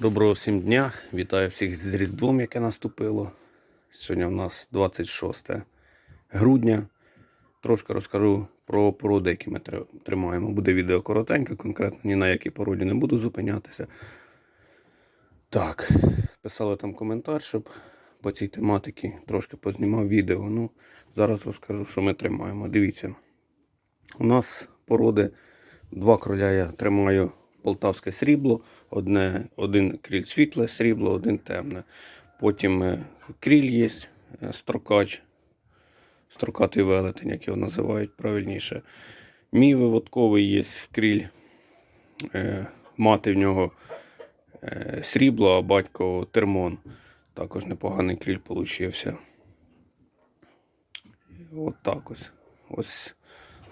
Доброго всім дня! Вітаю всіх з Різдвом, яке наступило. Сьогодні у нас 26 грудня. Трошки розкажу про породи, які ми тримаємо. Буде відео коротеньке, конкретно ні на якій породі не буду зупинятися. Так, писали там коментар, щоб по цій тематиці трошки познімав відео. Ну, зараз розкажу, що ми тримаємо. Дивіться, у нас породи два кроля я тримаю полтавське срібло, одне, один кріль світле срібло, один темне. Потім е, кріль є, е, строкач, строкатий велетень, як його називають правильніше. Мій виводковий є кріль, е, мати в нього срібло, а батько термон. Також непоганий кріль получився. От так ось. Ось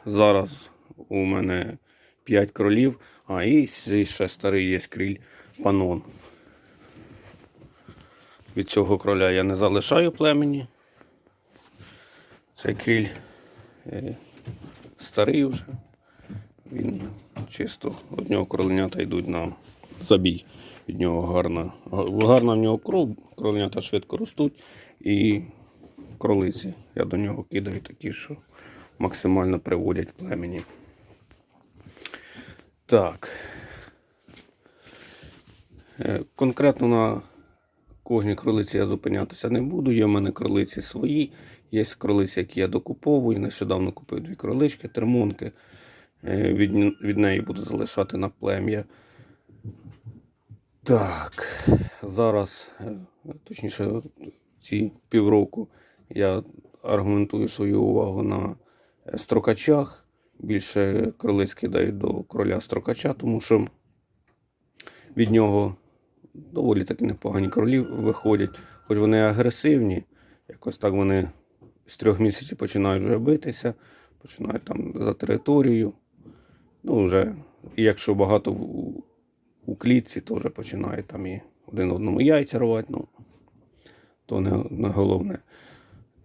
зараз у мене 5 кролів, а і ще старий є кріль панон. Від цього кроля я не залишаю племені. Цей кріль е, старий вже. Він чисто від нього кроленята йдуть на забій. Від нього гарна, гарна в нього кров, кроленята швидко ростуть і кролиці. Я до нього кидаю такі, що максимально приводять племені. Так. Е, Конкретно на кожній кролиці я зупинятися не буду. Є в мене кролиці свої. Є кролиці, які я докуповую. Нещодавно купив дві кролички, термонки. Е, Від, від неї буду залишати на плем'я. Так, зараз, е, точніше, ці півроку я аргументую свою увагу на строкачах. Більше кролиць кидаю до кроля строкача, тому що від нього доволі таки непогані кролі виходять. Хоч вони агресивні, якось так вони з трьох місяців починають вже битися, починають там за територію. Ну, вже, якщо багато у, у клітці, то вже починають там і один одному яйця рвати. Ну, то не, не головне.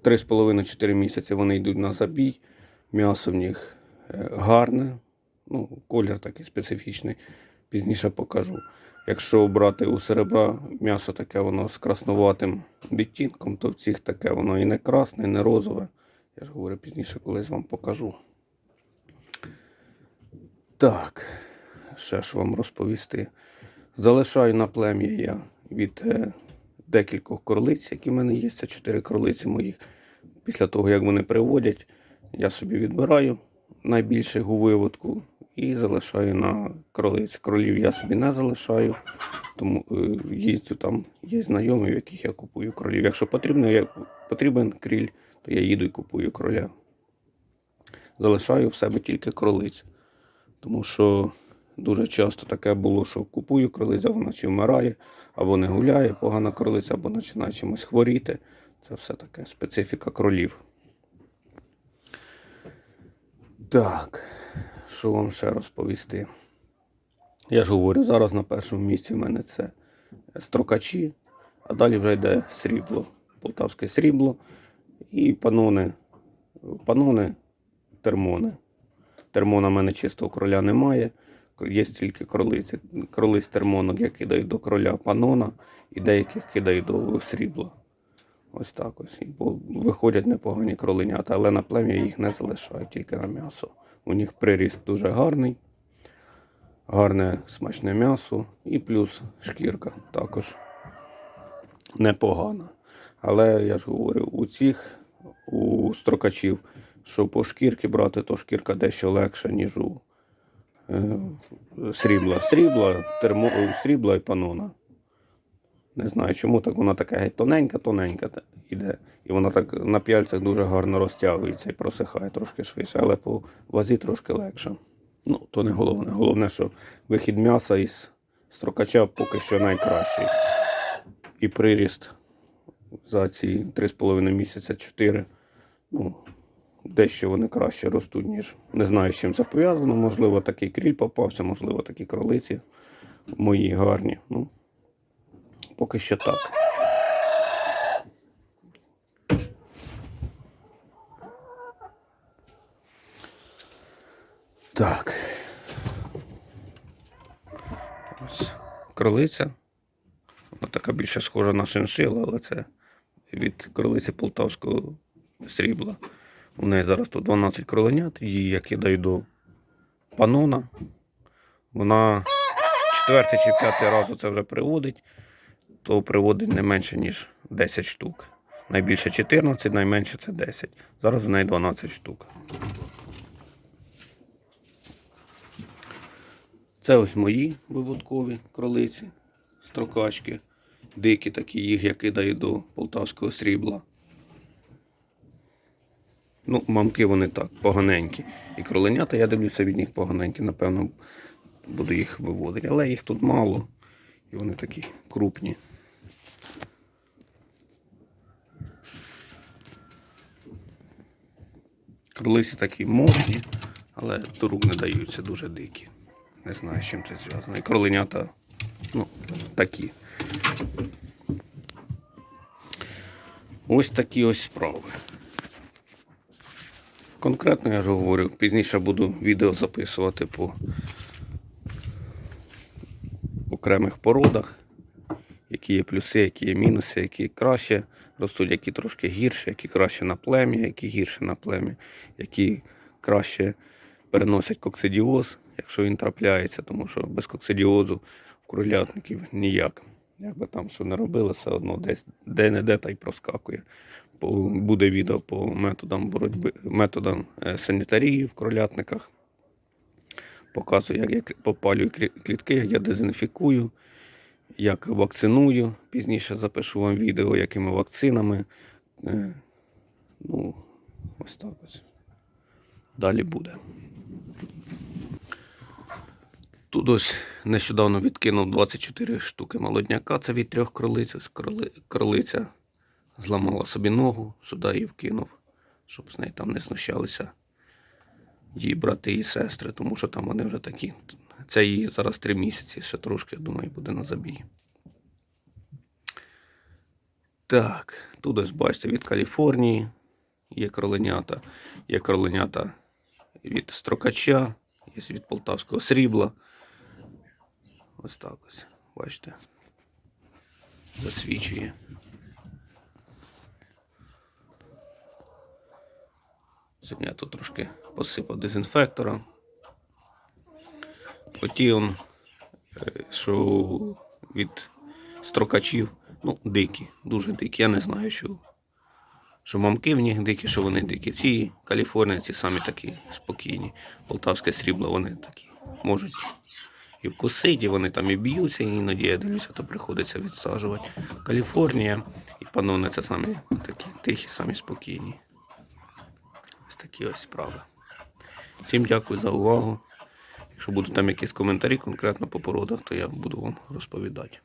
Три з половиною 4 місяці вони йдуть на забій. М'ясо в них гарне. Ну, колір такий специфічний. Пізніше покажу. Якщо брати у серебра м'ясо таке воно з краснуватим відтінком, то в цих таке воно і не красне, і не розове. Я ж говорю, пізніше колись вам покажу. Так, ще ж вам розповісти. Залишаю на плем'я я від е, декількох кролиць, які в мене є. Це чотири кролиці моїх. Після того, як вони приводять, я собі відбираю найбільших у виводку і залишаю на кролиць. Кролів я собі не залишаю, тому е, їздю там, є знайомі, в яких я купую кролів. Якщо потрібно, я, потрібен кріль, то я їду і купую кроля. Залишаю в себе тільки кролиць. Тому що дуже часто таке було, що купую кролиця, вона чи вмирає, або не гуляє, погана кролиця, або починає чимось хворіти. Це все таке специфіка кролів. Так, що вам ще розповісти? Я ж говорю, зараз на першому місці в мене це строкачі, а далі вже йде срібло, полтавське срібло і панони, панони, термони. Термона в мене чистого кроля немає. Є тільки кролиці. Кролиць термонок я кидаю до кроля панона і деяких кидаю до срібла. Ось так ось. Бо виходять непогані кроленята, але на плем'я їх не залишаю, тільки на м'ясо. У них приріст дуже гарний, гарне смачне м'ясо і плюс шкірка також непогана. Але я ж говорю, у цих у строкачів, що по шкірки брати, то шкірка дещо легша, ніж у е, срібла. Срібла, термо, срібла і панона. Не знаю чому, так вона така геть тоненька, тоненька та- іде. І вона так на п'яльцях дуже гарно розтягується і просихає трошки швидше, але по вазі трошки легше. Ну, то не головне. Головне, що вихід м'яса із строкача поки що найкращий. І приріст за ці 3,5 місяця 4. Ну, дещо вони краще ростуть, ніж не знаю, з чим це пов'язано. Можливо, такий кріль попався, можливо, такі кролиці мої гарні. Ну, поки що так. Так. Ось кролиця Вона така більше схожа на шиншила, але це від кролиці полтавського срібла. У неї зараз тут 12 кроленят, її я кидаю до панона. Вона четвертий чи п'ятий раз це вже приводить, то приводить не менше, ніж 10 штук. Найбільше 14, найменше це 10. Зараз у неї 12 штук. Це ось мої виводкові кролиці, строкачки. Дикі такі, їх я кидаю до полтавського срібла. Ну, мамки вони так, поганенькі. І кроленята, я дивлюся від них поганенькі, напевно, буду їх виводити. Але їх тут мало. І вони такі крупні. Кролиці такі мощні, але до рук не даються дуже дикі. Не знаю, з чим це зв'язано. І кроленята, ну, такі. Ось такі ось справи. Конкретно я ж говорю, пізніше буду відео записувати по окремих породах, які є плюси, які є мінуси, які краще ростуть, які трошки гірше, які краще на плем'я, які гірше на плем'я, які краще переносять коксидіоз, якщо він трапляється, тому що без коксидіозу в кролятників ніяк. Як би там що не робили, все одно десь де-не-де та й проскакує. Буде відео по методам боротьби, методам е, санітарії в кролятниках. Показую, як я попалюю клітки, як я дезінфікую, як вакциную. Пізніше запишу вам відео, якими вакцинами. Е, Ну, ось так ось. Далі буде. Тут ось нещодавно відкинув 24 штуки молодняка. Це від трьох кролиць. Ось кроли, кролиця зламала собі ногу, сюди її вкинув, щоб з неї там не знущалися її брати і сестри, тому що там вони вже такі. Це їй зараз три місяці, ще трошки, я думаю, буде на забій. Так, тут ось бачите, від Каліфорнії є кроленята, є кроленята від строкача, є від полтавського срібла. Ось так ось, бачите. Засвічує. Сьогодні я тут трошки посипав дезінфектора. Оті он, е, що від строкачів, ну, дикі, дуже дикі. Я не знаю, що, що мамки в них дикі, що вони дикі. Ці Каліфорнія, ці самі такі спокійні. Полтавське срібло, вони такі можуть і вкусити, і вони там і б'ються, і іноді я дивлюся, то приходиться відсаджувати. Каліфорнія і панони це самі такі тихі, самі спокійні. Ось такі ось справи. Всім дякую за увагу. Якщо будуть там якісь коментарі конкретно по породах, то я буду вам розповідати.